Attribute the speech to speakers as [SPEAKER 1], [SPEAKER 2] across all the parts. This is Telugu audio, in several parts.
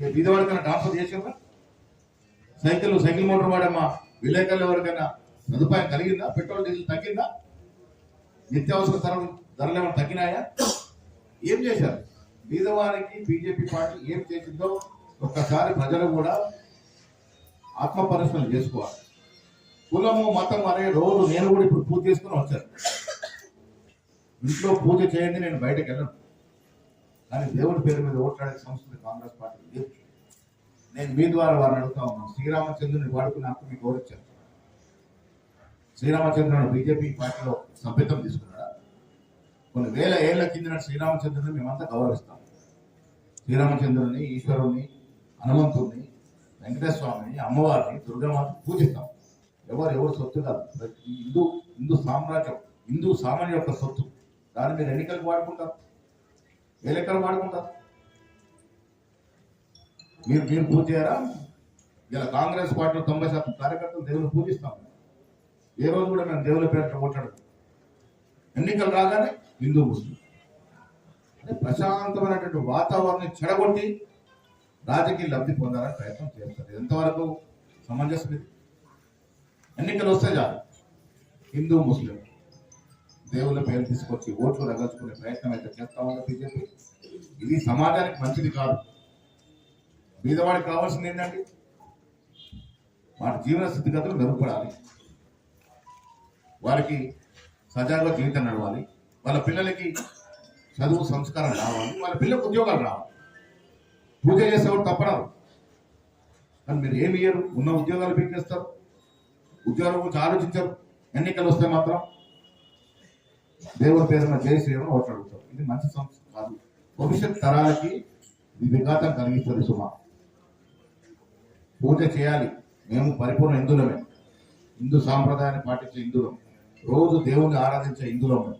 [SPEAKER 1] బీదవాడికైనా ట్రాన్స్ఫర్ చేసిందా సైకిల్ సైకిల్ మోటార్ వాడమ్మా విలేకరులు ఎవరికైనా సదుపాయం కలిగిందా? పెట్రోల్ డీజిల్ తగ్గిందా? నిత్యావసర ధరలు ధరలు ఏమైనా తగ్గినాయా? ఏం చేశారు? బీదవారికి బీజేపీ పార్టీ ఏం చేసిందో ఒక్కసారి ప్రజలు కూడా ఆత్మ చేసుకోవాలి. కులము మతం అనే రోజు నేను కూడా ఇప్పుడు పూజ చేసుకుని వచ్చాను. ఇంట్లో పూజ చేయండి నేను బయటకు వెళ్ళను. కానీ దేవుడి పేరు మీద ఓట్లాడే సంస్కృతి కాంగ్రెస్ పార్టీ లేదు నేను మీ ద్వారా వారిని అడుగుతా ఉన్నాను. శ్రీరామచంద్రుని వాడుకున్నాక మీకు మీకు ఓడించాను శ్రీరామచంద్రుని బీజేపీ పార్టీలో సభ్యత్వం తీసుకున్నాడా? కొన్ని వేల ఏళ్ళ కిందిన శ్రీరామచంద్రుని మేమంతా గౌరవిస్తాం. శ్రీరామచంద్రుని ఈశ్వరుని హనుమంతుడిని వెంకటేశ్వరుని స్వామిని అమ్మవారిని దుర్గామాత పూజిస్తాం. ఎవరు ఎవరు సొత్తు కాదు. హిందూ హిందూ సామ్రాజ్యం హిందూ సామాన్య యొక్క సొత్తు. దాన్ని మీరు ఎన్నికలకు వాడుకుంటారు. నేను లెక్కలు వాడుకుంటా మీరు మీరు పూజ చేయరా ఇలా కాంగ్రెస్ పార్టీలో తొంభై శాతం కార్యకర్తలు దేవుని పూజిస్తాం. ఏ రోజు కూడా మేము దేవుని పేరు కొట్టాడు ఎన్నికలు రాగానే హిందూ ముస్లిం. అంటే ప్రశాంతమైనటువంటి వాతావరణం చెడగొట్టి రాజకీయ లబ్ధి పొందాలని ప్రయత్నం చేస్తారు. ఎంతవరకు సమంజసం ఎన్నికలు వస్తే చాలు. హిందూ ముస్లిం. దేవుళ్ళ పేరు తీసుకొచ్చి ఓట్లు రగల్చుకునే ప్రయత్నం అయితే చేస్తా ఉందా బీజేపీ? ఇది సమాజానికి మంచిది కాదు. బీదవాడికి కావాల్సింది ఏంటండి? వారి జీవన స్థితిగతులు మెరుగుపడాలి. వారికి సజావుగా జీవితం నడవాలి. వాళ్ళ పిల్లలకి చదువు సంస్కారం రావాలి. వాళ్ళ పిల్లలకు ఉద్యోగాలు రావాలి. పూజ చేసేవాడు తప్పరాదు. కానీ మీరు ఏమి ఇయ్యరు? ఉన్న ఉద్యోగాలు పీకేస్తారు ఉద్యోగాల గురించి ఆలోచించరు. ఎన్నికలు వస్తే మాత్రం దేవుడి పేరున జయ శ్రీరామ్ ఓట్లు అడుగుతాం ఇది మంచి సంస్థ కాదు. భవిష్యత్ తరాలకి విఘాతం కలిగిస్తుంది సుమ. పూజ చేయాలి. మేము పరిపూర్ణ హిందులమే హిందూ సాంప్రదాయాన్ని పాటించే హిందులం రోజు దేవుణ్ణి ఆరాధించే హిందువులం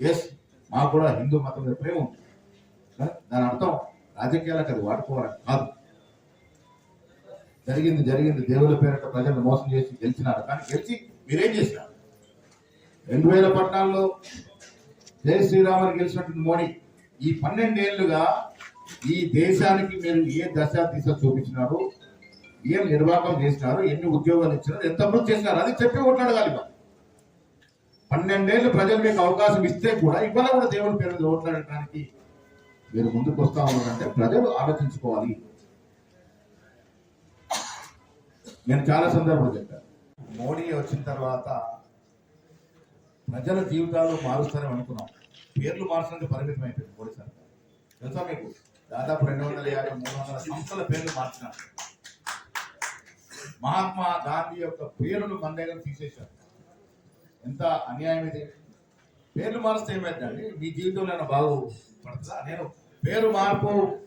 [SPEAKER 1] ఎస్ మాకు కూడా హిందూ మతం మీద ప్రేమ ఉంది. దాని అర్థం రాజకీయాలకు అది వాడుకోవాలని కాదు. జరిగింది జరిగింది. దేవుల పేరిట ప్రజలను మోసం చేసి గెలిచినారు. కానీ గెలిచి మీరేం చేసినారు? రెండు వేల పద్నాలుగులో జై శ్రీరామని గెలిచినటువంటి మోడీ ఈ పన్నెండేళ్ళుగా ఈ దేశానికి మీరు ఏ దశ దిశ చూపించినారు? ఏం నిర్వాహకం చేసినారు? ఎన్ని ఉద్యోగాలు ఇచ్చినారు? ఎంత అభివృద్ధి చేసినారు? అది చెప్పి ఓట్లాడగాలి మనం. పన్నెండేళ్ళు ప్రజలు మీకు అవకాశం ఇస్తే కూడా ఇవాళ కూడా దేవుని పేరు ఓట్లాడటానికి మీరు ముందుకు వస్తా ఉన్నారంటే ప్రజలు ఆలోచించుకోవాలి. నేను చాలా సందర్భాలు చెప్పాను. మోడీ వచ్చిన తర్వాత ప్రజల జీవితాలు మారుస్తారని అనుకున్నాం. పేర్లు మార్చడానికి పరిమితం అయిపోయింది మోడీ సర్కార్ తెలుసా మీకు? దాదాపు రెండు వందల యాభై మూడు వందల సంస్థల పేర్లు మార్చినారు. మహాత్మా గాంధీ యొక్క పేరును మన దగ్గర తీసేశారు. ఎంత అన్యాయం ఇది? పేర్లు మారిస్తే ఏమైందండి? మీ జీవితంలో నేను బాగుపడుతుందా నేను పేరు మార్పు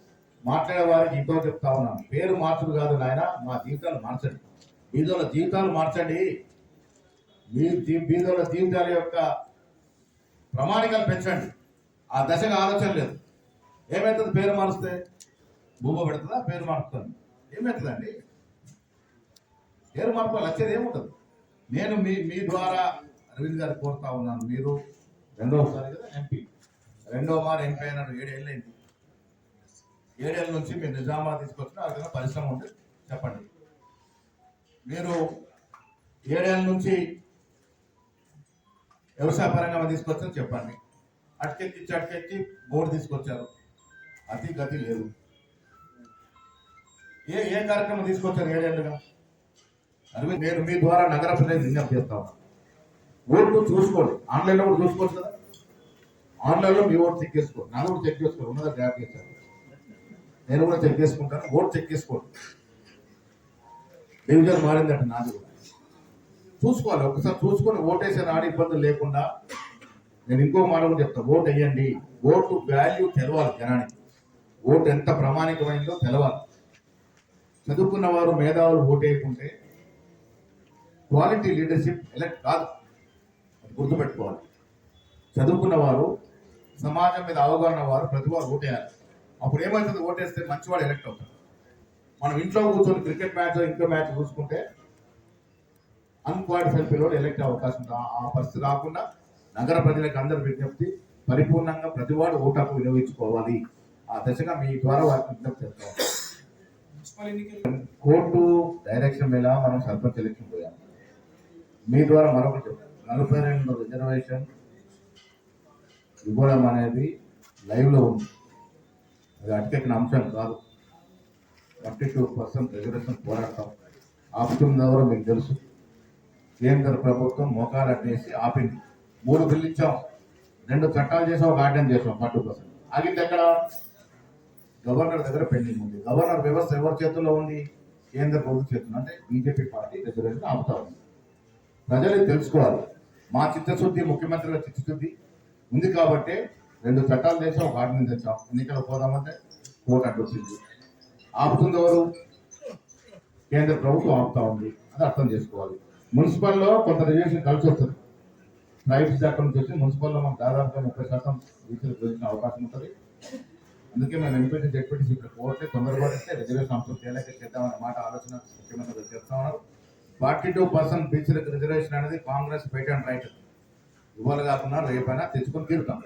[SPEAKER 1] మాట్లాడే వారికి ఇంకో చెప్తా ఉన్నాను. పేరు మార్చుడు కాదు నాయన మా జీవితాలు మార్చండి. మీతో జీవితాలు మార్చండి. బీదోళ్ళ జీవితాల యొక్క ప్రమాణికలు పెంచండి. ఆ దశగా ఆలోచన లేదు. ఏమవుతుంది పేరు మారుస్తే భూమ పెడుతుందా? పేరు మారుతుంది? ఏమవుతుందండి పేరు మార్పు వచ్చేది ఏముంటుంది నేను మీ మీ ద్వారా అరవింద్ గారు కోరుతా ఉన్నాను. మీరు రెండవసారి కదా ఎంపీ. రెండవ మారు ఎంపీ అయినాడు ఏడేళ్ళు అయింది ఏడేళ్ళ నుంచి మీరు నిజామాబాద్ తీసుకొచ్చిన ఆ విధంగా పరిశ్రమ ఉంటే చెప్పండి. మీరు ఏడేళ్ళ నుంచి వ్యవసాయ పరంగా తీసుకొచ్చని చెప్పండి. అటుకెక్కి అటుకెక్కి బోర్డు తీసుకొచ్చారు. అతి గతి లేదు. ఏ ఏ కార్యక్రమం తీసుకొచ్చారు ఏడేళ్ళుగా అరవింద్ నేను మీ ద్వారా నగర ప్రజలు విజ్ఞప్తి చేస్తాను ఓట్లు చూసుకోండి. ఆన్లైన్లో కూడా చూసుకోవచ్చు కదా? ఆన్లైన్లో మీ ఓటు చెక్ చేసుకోండి. నాకు కూడా చెక్ చేసుకోండి. ఉన్నదా గ్యాప్ చేశాను నేను కూడా చెక్ చేసుకుంటాను. ఓటు చెక్ చేసుకోండి. డివిజన్ మారిందంటే నాది కూడా. చూసుకోవాలి. ఒకసారి చూసుకొని ఓటేసే నాడు ఇబ్బందులు లేకుండా నేను ఇంకో మాట కూడా చెప్తాను ఓటు వేయండి. ఓటు వాల్యూ తెలవాలి జనానికి. ఓటు ఎంత ప్రామాణికమైందో తెలవాలి. చదువుకున్న వారు మేధావులు ఓటు వేయకుంటే క్వాలిటీ లీడర్షిప్ ఎలక్ట్ కాదు. అది గుర్తుపెట్టుకోవాలి. చదువుకున్న వారు సమాజం మీద అవగాహన వారు ప్రతి వారు ఓటేయాలి అప్పుడు ఏమవుతుంది? ఓటేస్తే మంచివాడు ఎలక్ట్ అవుతాడు. మనం ఇంట్లో కూర్చొని క్రికెట్ మ్యాచ్ ఇంకో మ్యాచ్ చూసుకుంటే అన్క్వాలిఫైడ్ పిల్లలు ఎలక్ట్ అయ్యే అవకాశం ఉంది. ఆ- పరిస్థితి రాకుండా నగర ప్రజలకు అందరి విజ్ఞప్తి పరిపూర్ణంగా ప్రతివాడు ఓటాకు వినియోగించుకోవాలి. ఆ దశగా మీ ద్వారా వారికి విజ్ఞప్తి చేస్తాం కోర్టు డైరెక్షన్ మీద మనం సర్పంచ్ ఎలక్షన్ పోయాం. మీ ద్వారా మరొకటి చెప్తాను నలభై రెండు రిజర్వేషన్ ఇవ్వడం అనేది లైవ్లో ఉంది. అది అటకెక్కిన అంశం కాదు. థర్టీ టూ పర్సెంట్ రిజర్వేషన్ పోరాటం. ఆపుతుంది ఎవరో మీకు తెలుసు. కేంద్ర ప్రభుత్వం మోకాలట్టేసి ఆపింది. మూడు బిల్లు ఇచ్చాం. రెండు చట్టాలు చేసాం ఒక ఆర్డర్ చేసాం పట్టు కోసం. ఆగింది ఎక్కడ? గవర్నర్ దగ్గర పెండింగ్ ఉంది. గవర్నర్ వ్యవస్థ ఎవరి చేతుల్లో ఉంది? కేంద్ర ప్రభుత్వ చేతుల్లో. అంటే బీజేపీ పార్టీ రిజర్వేషన్ ఆపుతా ఉంది. ప్రజలు తెలుసుకోవాలి. మా చిత్తశుద్ధి ముఖ్యమంత్రిగా చిత్తశుద్ధి ఉంది కాబట్టి రెండు చట్టాలు చేసాం ఒక ఆర్డర్ తెచ్చాం. ఎన్నికలు పోదామంటే కోర్టు అడ్డొచ్చింది ఆపుతుంది ఎవరు? కేంద్ర ప్రభుత్వం ఆపుతా ఉంది. అది అర్థం చేసుకోవాలి. మున్సిపల్లో కొంత రిజర్వేషన్ కలిసి వస్తుంది. ప్రైవేట్ శాఖ నుంచి వచ్చి మున్సిపల్లో మనకు దాదాపుగా ముప్పై శాతం రీసెల్ దొరికిన అవకాశం ఉంటుంది. అందుకే మేము ఎంపీటీ జడ్పీటీ ఇక్కడ కోర్టే తొందరపడితే రిజర్వేషన్ అంశం చేయలేక చేద్దామనే మాట ఆలోచన ముఖ్యమంత్రి చెప్తా చేస్తా ఉన్నారు. ఫార్టీ టూ పర్సెంట్ బీసీలకు రిజర్వేషన్ అనేది కాంగ్రెస్ పేటెంట్ రైట్. ఇవాళ కాకుండా రేపైనా తెచ్చుకొని తీరుతాం.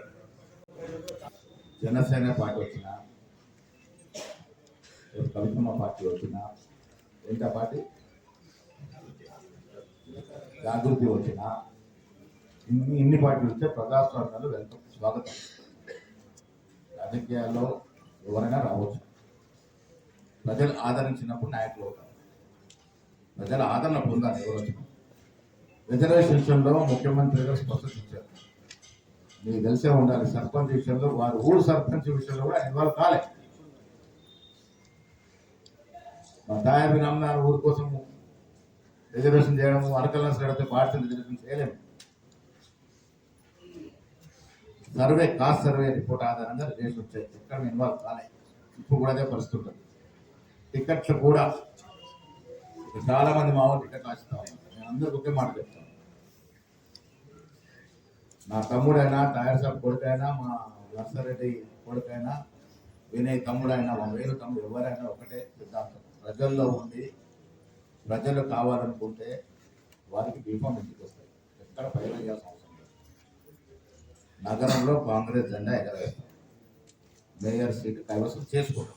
[SPEAKER 1] జనసేన పార్టీ వచ్చిన కవితమ్మ పార్టీ వచ్చిన ఏంటా పార్టీ? జాగృతి వచ్చిన ఇన్ని ఇన్ని పార్టీలు వచ్చే ప్రజాస్వామ్యాలు వెల్కమ్ స్వాగతం. రాజకీయాల్లో ఎవరైనా రావచ్చు. ప్రజలు ఆదరించినప్పుడు నాయకులు అవుతారు. ప్రజల ఆదరణ పొందాలి ఎవరు వచ్చినా రిజర్వేషన్ విషయంలో ముఖ్యమంత్రి గారు స్పష్టత ఇచ్చారు. మీకు తెలిసే ఉండాలి సర్పంచ్ విషయంలో వారు ఊరు సర్పంచ్ విషయంలో కూడా ఇన్వాల్వ్ కాలే. మా దాయాబి ఊరు కోసం రిజర్వేషన్ చేయడం అరకలను చేయడం పార్సల్ రిజర్వేషన్ చేయలేము. సర్వే కాస్ట్ సర్వే రిపోర్ట్ ఆధారంగా రిజర్వేషన్ వచ్చాయి ఎక్కడ ఇన్వాల్వ్ కాలే. ఇప్పుడు కూడా అదే పరిస్థితి ఉంటుంది. టికెట్లు కూడా చాలామంది చాలా మంది మా వాళ్ళు టికెట్ ఆశిస్తా ఉన్నారు. నేను అందరికి ఒకే మాట చెప్తాను. నా తమ్ముడైనా టైర్ షాప్ కొడుకైనా మా నర్సరెడ్డి కొడుకైనా వినయ్ తమ్ముడైనా మా వేరు తమ్ముడు ఎవరైనా ఒకటే సిద్ధాంతం. ప్రజల్లో ఉండి ప్రజలు కావాలనుకుంటే వారికి బీఫామ్ ఎందుకు వస్తాయి? ఎక్కడ పైన చేయాల్సిన అవసరం లేదు. నగరంలో కాంగ్రెస్ జెండా ఎగరవేస్తాం మేయర్ సీట్ కైవసం చేసుకోవడం.